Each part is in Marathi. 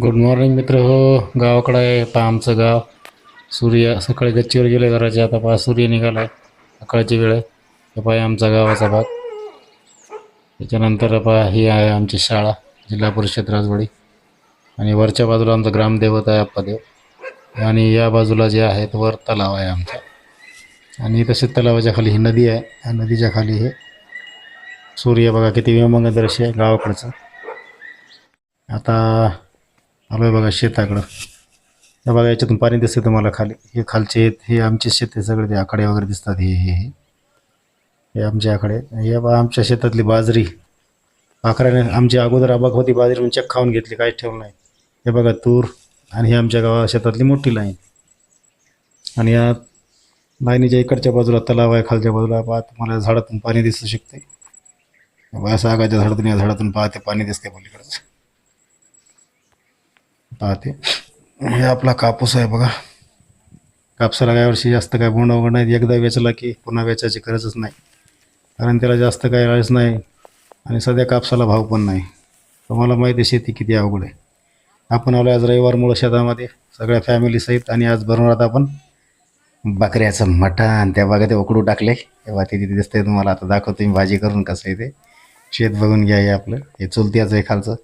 गुड मॉर्निंग मित्र हो गावाकडं आहे पहा आमचं गाव. सूर्य सकाळी गच्चीवर गेले घराचे आता पहा सूर्य निघाला आहे सकाळची वेळ आहे. हे पहा आमचा गावाचा भाग. त्याच्यानंतर पहा ही आहे आमची शाळा जिल्हा परिषद राजवाडी. आणि वरच्या बाजूला आमचा ग्रामदैवत आहे अप्पादेव. आणि या बाजूला जे आहे तो वर तलाव आहे आमचा. आणि तसेच तलावाच्या खाली ही नदी आहे. या नदीच्या खाली हे सूर्य बघा किती विमंग दृश्य आहे गावाकडचं. आता आलो बघा शेताकडं. हे बघा याच्यातून पाणी दिसतं तुम्हाला खाली. हे खालचे आहेत हे आमचे शेत आहे सगळे ते आकडे वगैरे दिसतात. हे हे हे. हे आमचे आकडे हे बा आमच्या शेतातली बाजरी. आकड्याने आमची अगोदर अबाक होती बाजरी म्हणून चेक खाऊन घेतली काहीच ठेवलं नाही. हे बघा तूर आणि हे आमच्या गावा शेतातली मोठी लाईन. आणि या लाईनीच्या इकडच्या बाजूला तलाव आहे खालच्या बाजूला पहा तुम्हाला झाडातून पाणी दिसू शकते. असं आगाच्या झाडातून या झाडातून पाहते पाणी दिसते पलीकडचं. पाहते. हे आपला कापूस आहे बघा. कापसाला काय वर्षी जास्त काय बोंड वगैरे नाही एकदा वेचला की पुन्हा वेचायची गरजच नाही. कारण त्याला जास्त काय राहायच नाही आणि सध्या कापसाला भाव पण नाही. तुम्हाला माहिती आहे शेती किती अवघड आहे. आपण आलो आज रविवारमुळं शेतामध्ये. सगळ्या फॅमिलीसहित आणि आज बनवणार आपण बकऱ्याचं मटण. त्या बघा ते उकडू टाकले. तेव्हा ते तिथे दिसतंय तुम्हाला. आता दाखवतो मी भाजी करून कसं आहे ते. शेत बघून घ्या हे आपलं. हे चुलत्याचं आहे खालचं.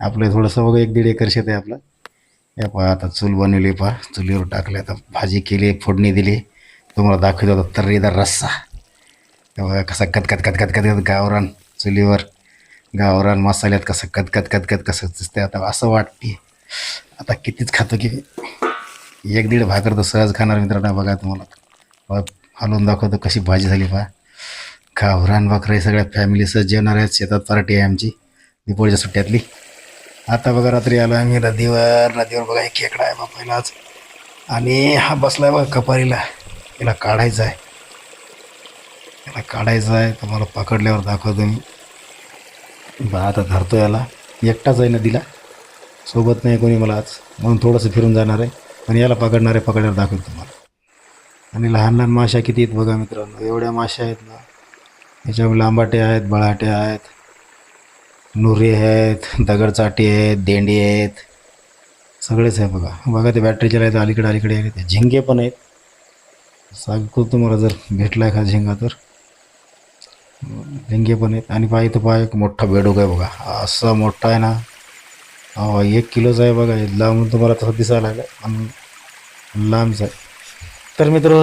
आपलं थोडंसं बघा एक दीड एकर शेत आहे आपलं. या पहा आता चूल बनवली पहा. चुलीवर टाकले आता भाजी केली फोडणी दिली. तुम्हाला दाखवतो आता तर्रीदार रस्सा. तेव्हा कसा कतकत कतकत कतकत गावरान चुलीवर. गावरान मसाल्यात कसं कतकत कतकत कसं दिसते आता असं वाटते आता कितीच खातो की एक दीड भाकर तर सहज खाणार मित्रांनो बघा तुम्हाला. हलवून दाखवतो कशी भाजी झाली पहा. गावरान बकरं सगळ्या फॅमिलीसह जेवणार आहेत शेतात पार्टी आहे आमची. दिपोळीच्या सुट्ट्यातली. आता बघा रात्री आलो आम्ही नदीवर. नदीवर बघा एक खेकडा आहे बापायला आज आणि हा बसला आहे बघा कपारीला. याला काढायचा आहे. याला काढायचं आहे. तुम्हाला पकडल्यावर दाखवतो मी. बा आता धरतो याला. एकटाच आहे नदीला. सोबत नाही कोणी मला आज. म्हणून थोडंसं फिरून जाणार आहे. आणि याला पकडणार आहे पकडल्यावर दाखवतो तुम्हाला. आणि लहान लहान माशा किती आहेत बघा मित्रांनो. एवढ्या माशा आहेत ना. याच्यामुळे लांबाटे आहेत बळाटे आहेत. नुरे आहेत दगडचाटी आहेत देंडी आहेत. सगळेच आहे बघा. बघा ते बॅटरीचे आहेत अलीकडे अलीकडे आहे ते झिंगे पण आहेत. सांगतो तुम्हाला जर भेटला एखादा झिंगा तर. झिंगे पण आहेत. आणि पाय तर पाय एक मोठा बेडूक आहे बघा. असा मोठा आहे ना. हो एक किलोचा आहे बघा. लांबून तुम्हाला तसं दिसायला लागलं. आणि लांबच आहे. तर मित्र